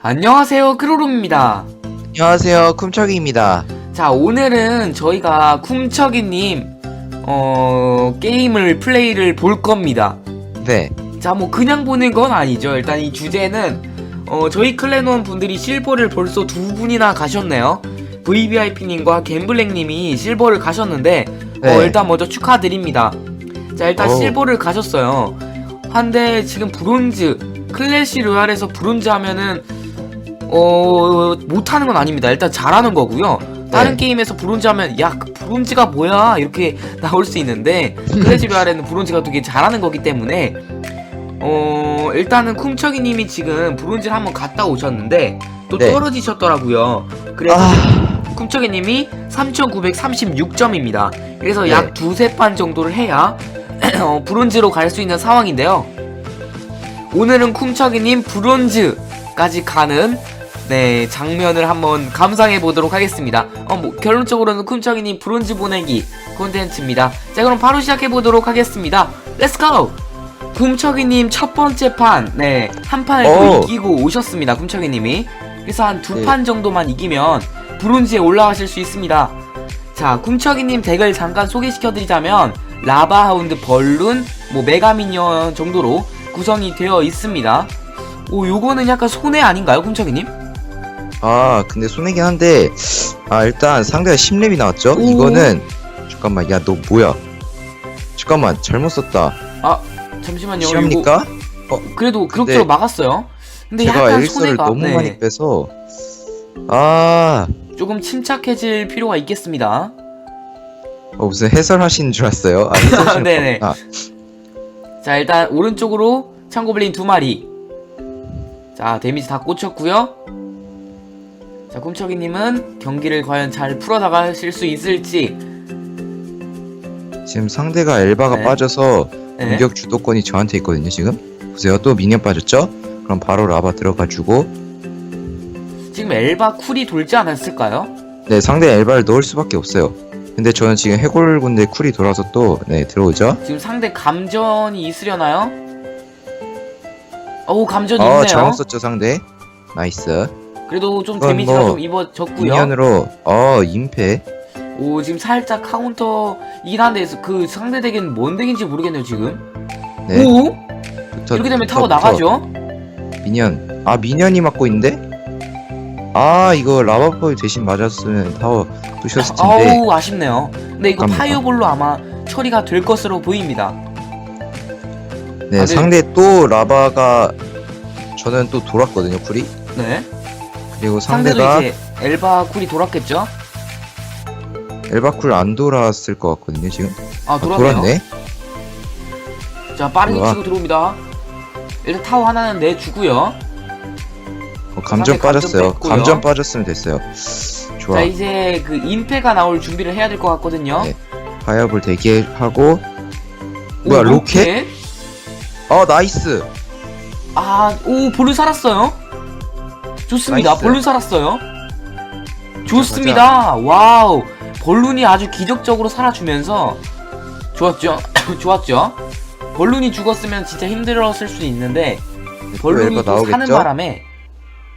안녕하세요, 크로롬입니다. 안녕하세요, 쿰척이입니다. 자, 오늘은 저희가 쿰척이님, 어, 게임을 플레이를 볼 겁니다. 네, 자, 뭐, 그냥 보는 건 아니죠. 일단 이 주제는, 어, 저희 클랜원 분들이 실버를 벌써 두 분이나 가셨네요. VVIP님과 갬블랙님이 실버를 가셨는데, 네. 어, 일단 먼저 축하드립니다. 자, 일단 오. 실버를 가셨어요. 한데, 지금 브론즈, 클래시 로얄에서 브론즈 하면은, 어, 못하는 건 아닙니다. 일단 잘하는 거고요. 다른 네. 게임에서 브론즈 하면, 야, 그 브론즈가 뭐야? 이렇게 나올 수 있는데, 클래시 로얄에는 브론즈가 되게 잘하는 거기 때문에, 어, 일단은 쿰척이님이 지금 브론즈를 한번 갔다 오셨는데, 또 네. 떨어지셨더라고요. 그래서 아, 쿰척이님이 3,936점입니다. 그래서 네. 약 두세 판 정도를 해야 어, 브론즈로 갈 수 있는 상황인데요. 오늘은 쿰척이님 브론즈까지 가는 네 장면을 한번 감상해 보도록 하겠습니다. 어, 뭐 결론적으로는 쿰척이님 브론즈 보내기 콘텐츠입니다. 자 그럼 바로 시작해 보도록 하겠습니다. 렛츠 고! 쿰척이님 첫 번째 판, 네, 한 판을 또 오. 이기고 오셨습니다. 쿰척이님이. 그래서 한 두 네. 판 정도만 이기면 브론즈에 올라가실 수 있습니다. 자, 쿰척이님 덱을 잠깐 소개시켜드리자면 라바 하운드 벌룬, 뭐 메가미니언 정도로 구성이 되어 있습니다. 오, 요거는 약간 손해 아닌가요, 쿰척이님? 아, 근데 손해긴 한데, 아, 일단 상대가 10렙이 나왔죠? 오. 이거는, 잠깐만, 야, 너 뭐야? 잠깐만, 잘못 썼다. 잠시만요. 실합니까? 요거 그래도 근데 그럭저럭 막았어요. 근데 제가 약간 엘서를 손해가 너무 네, 많이 빼서, 아, 조금 침착해질 필요가 있겠습니다. 어, 무슨 해설하시는 줄 알았어요. 아, 해설하시는 네네. 거구나. 자, 일단 오른쪽으로 창고블린 두 마리. 자, 데미지 다 꽂혔고요. 자, 쿰척이님은 경기를 과연 잘 풀어나가실 수 있을지. 지금 상대가 엘바가 네. 빠져서 네. 공격 주도권이 저한테 있거든요, 지금. 보세요, 또 미니언 빠졌죠? 그럼 바로 라바 들어가주고, 지금 엘바 쿨이 돌지 않았을까요? 네, 상대 엘바를 넣을 수밖에 없어요. 근데 저는 지금 해골 군대 쿨이 돌아서 또, 네, 들어오죠? 지금 상대 감전이 있으려나요? 어우 감전이 어, 있네요. 잘못 썼죠, 상대. 나이스. 그래도 좀 이건 데미지가 뭐 좀 입어졌고요. 미니언으로, 어, 임패. 오 지금 살짝 카운터 이긴 한데 그 상대 덱은 뭔 덱인지 모르겠네요 지금. 네. 오 붙어, 이렇게 되면 붙어, 타고 붙어. 나가죠. 미니언. 아, 미니언이 맞고 있는데? 아, 이거 라바포이 대신 맞았으면 타워 부셨을 텐데. 아우 아쉽네요. 근데 이거 갑니다. 파이어볼로 아마 처리가 될 것으로 보입니다. 네, 아, 네. 상대 또 라바가, 저는 또 돌았거든요, 쿨이. 네. 그리고 상대도 상대가 이제 엘바 쿨이 돌았겠죠? 엘바 쿨 안 돌았을 것 같거든요, 지금. 아 아, 돌았네요. 돌았네. 자 빠르게. 치고 들어옵니다. 일단 타워 하나는 내주고요. 어, 감전 상대 감전 빠졌어요. 뺐고요. 감전 빠졌으면 됐어요. 좋아. 자 이제 그 인페가 나올 준비를 해야 될 것 같거든요. 네. 파이어볼 대기하고 뭐야, 로켓? 어 나이스 아, 오, 볼룬 살았어요? 좋습니다. 나이스. 볼룬 살았어요. 좋습니다. 와우. 볼룬이 아주 기적적으로 살아주면서 좋았죠? 좋았죠? 볼룬이 죽었으면 진짜 힘들었을 수도 있는데 볼룬이 엘바 또 사는? 바람에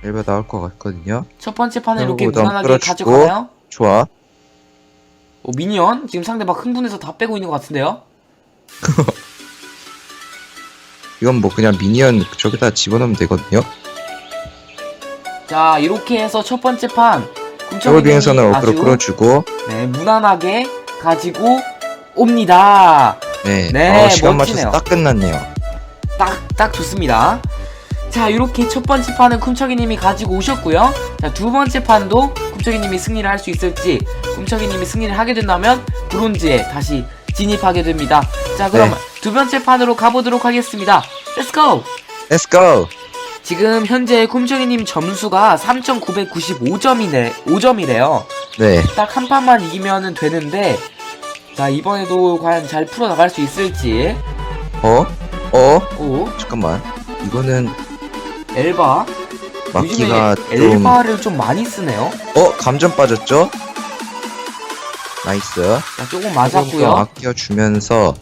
엘바 나올 것 같거든요 첫 번째 판을 이렇게 무난하게. 가져가나요? 좋아 오, 미니언? 지금 상대 막 흥분해서 다 빼고 있는 것 같은데요? 이건 뭐 그냥 미니언 저기다 집어넣으면 되거든요 자, 이렇게 해서 첫 번째 판 비행선을 아주 어그로 끌어주고 네, 무난하게 가지고 옵니다. 네, 네, 어, 시간 멋지네요. 맞춰서 딱 끝났네요 딱, 딱 좋습니다. 자, 이렇게 첫 번째 판은 쿰척이님이 가지고 오셨고요. 자, 두 번째 판도 쿰척이님이 승리를 할 수 있을지, 쿰척이님이 승리를 하게 된다면 브론즈에 다시 진입하게 됩니다. 자, 그럼 네. 두 번째 판으로 가보도록 하겠습니다. Let's go! Let's go 지금 현재 쿰척이님 점수가 3,995점이네, 5점이래요. 네 딱 한 판만 이기면 되는데, 자, 이번에도 과연 잘 풀어나갈 수 있을지. 어? 어? 오, 잠깐만 이거는 엘바. 막기가 요즘에 좀 엘바를 좀 많이 쓰네요. 어? 감전 빠졌죠? 나이스 자, 조금 조금 맞았고요. 더 아껴주면서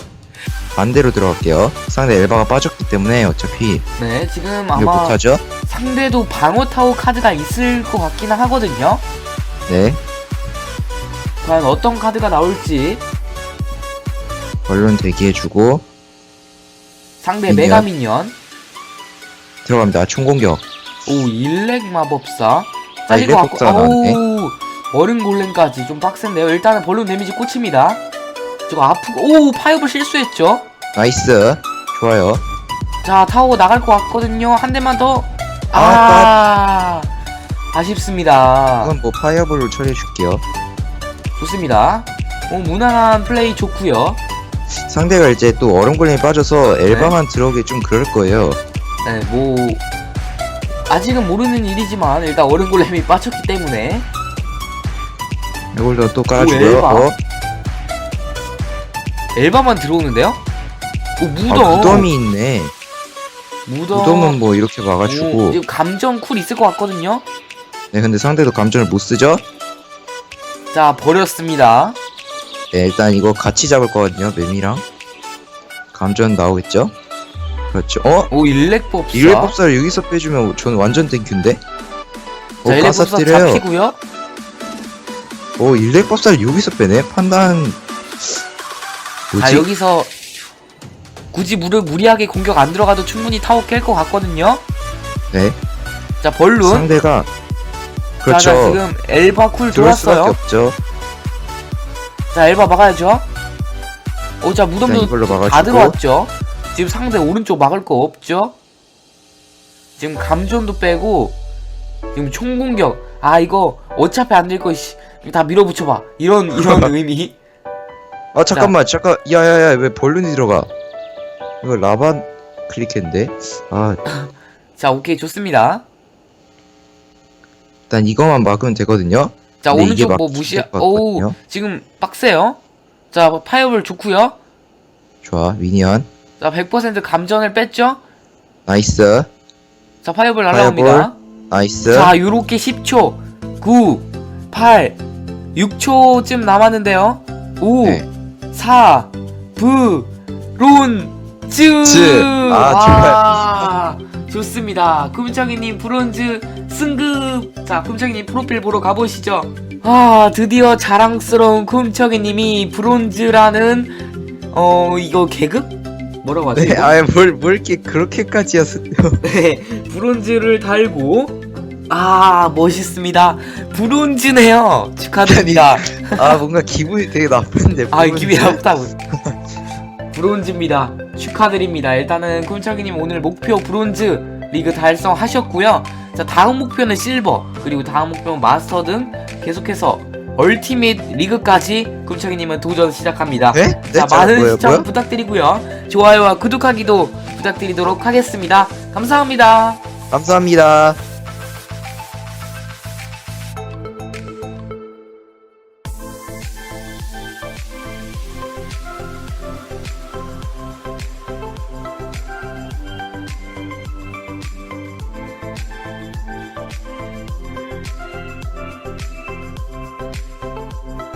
반대로 들어갈게요 상대 엘바가 빠졌기 때문에 어차피 네, 지금 이거 아마 못하죠? 상대도 방어 타워 카드가 있을 것 같기는 하거든요. 네. 과연 어떤 카드가 나올지 언론 대기해주고 상대 미니언. 메가 미니언. 들어갑니다. 총공격. 오 일렉 마법사. 아, 잘릴 일렉 것 같고. 법사가 나왔네. 오 얼음 골렘까지 좀 빡센데요. 일단은 벌룬 데미지 꽂힙니다. 저거 아프고 오 파이브 실수했죠. 나이스. 좋아요. 자 타워 나갈 것 같거든요. 한 대만 더. 아, 아, 아쉽습니다. 이건 뭐 파이어볼로 처리해 줄게요. 좋습니다. 오 무난한 플레이 좋고요. 상대가 이제 또 얼음골렘이 빠져서 엘바만 들어오기 좀 그럴 거예요. 네, 뭐 아직은 모르는 일이지만 일단 얼음 골렘이 빠졌기 때문에 이걸로 또 깔아주고요. 엘바. 어? 엘바만 들어오는데요? 오 무덤. 아, 무덤이 있네. 무덤. 무덤은 뭐 이렇게 오, 막아주고. 지금 감정 쿨 있을 것 같거든요. 네, 근데 상대도 감전을 못 쓰죠? 자 버렸습니다. 네, 일단 이거 같이 잡을 거거든요, 매미랑. 감전 나오겠죠? 그렇죠. 어? 오 일렉 법사. 일회법사를 여기서 빼주면 저는 완전 땡큐인데? 자 어, 일렉 법사 가사띠래요. 잡히고요. 오, 일렉 법사를 여기서 빼네? 판단. 뭐지? 자 여기서 굳이 무를 무리하게 공격 안 들어가도 충분히 타워 깰 것 같거든요. 네. 자 벌룬. 상대가. 자, 그렇죠. 자 지금 엘바 쿨 들어올 수밖에 들어왔어요. 없죠. 자 엘바 막아야죠. 일단 무덤도 이걸로 다 막아주고. 들어왔죠. 지금 상대 오른쪽 막을 거 없죠. 지금 감전도 빼고 지금 총 공격. 아 이거 어차피 안 될 거 씨. 다 밀어붙여봐. 이런 이런 의미. 아, 잠깐만, 잠깐. 야야야, 왜 벌룬이 들어가? 이거 라반 클릭했는데? 아, 자 오케이 좋습니다. 일단 이거만 막으면 되거든요? 자 근데 이게 오른쪽 뭐 막힐 무시. 것오 같거든요. 지금 빡세요. 자 파이어볼 좋고요. 좋아, 미니언. 자 100% 감전을 뺐죠. 나이스. 자 파이어볼 날라옵니다. 나이스. 자 요렇게 10초 9 8 6초쯤 남았는데요. 5 네. 4부론 즈. 즈. 아, 아, 좋습니다. 금창이님 브론즈 승급. 자, 금창이님 프로필 보러 가보시죠. 아, 드디어 자랑스러운 금창이님이 브론즈라는 어 이거 계급? 뭐라고 하죠? 네, 이거? 아예 뭘, 뭘 이렇게 그렇게까지 하세요? 네, 브론즈를 달고 아 멋있습니다. 브론즈네요. 축하드립니다. 아, 뭔가 기분이 되게 나쁜데. 아. 기분이 나쁘다고. 브론즈입니다. 축하드립니다. 일단은 꿈창기님 오늘 목표 브론즈 리그 달성하셨고요. 자 다음 목표는 실버 그리고 다음 목표는 마스터 등 계속해서 얼티밋 리그까지 꿈창기님은 도전 시작합니다. 네? 네? 자 자, 많은 뭐요, 시청 뭐요? 부탁드리고요. 좋아요와 구독하기도 부탁드리도록 하겠습니다. 감사합니다. 감사합니다.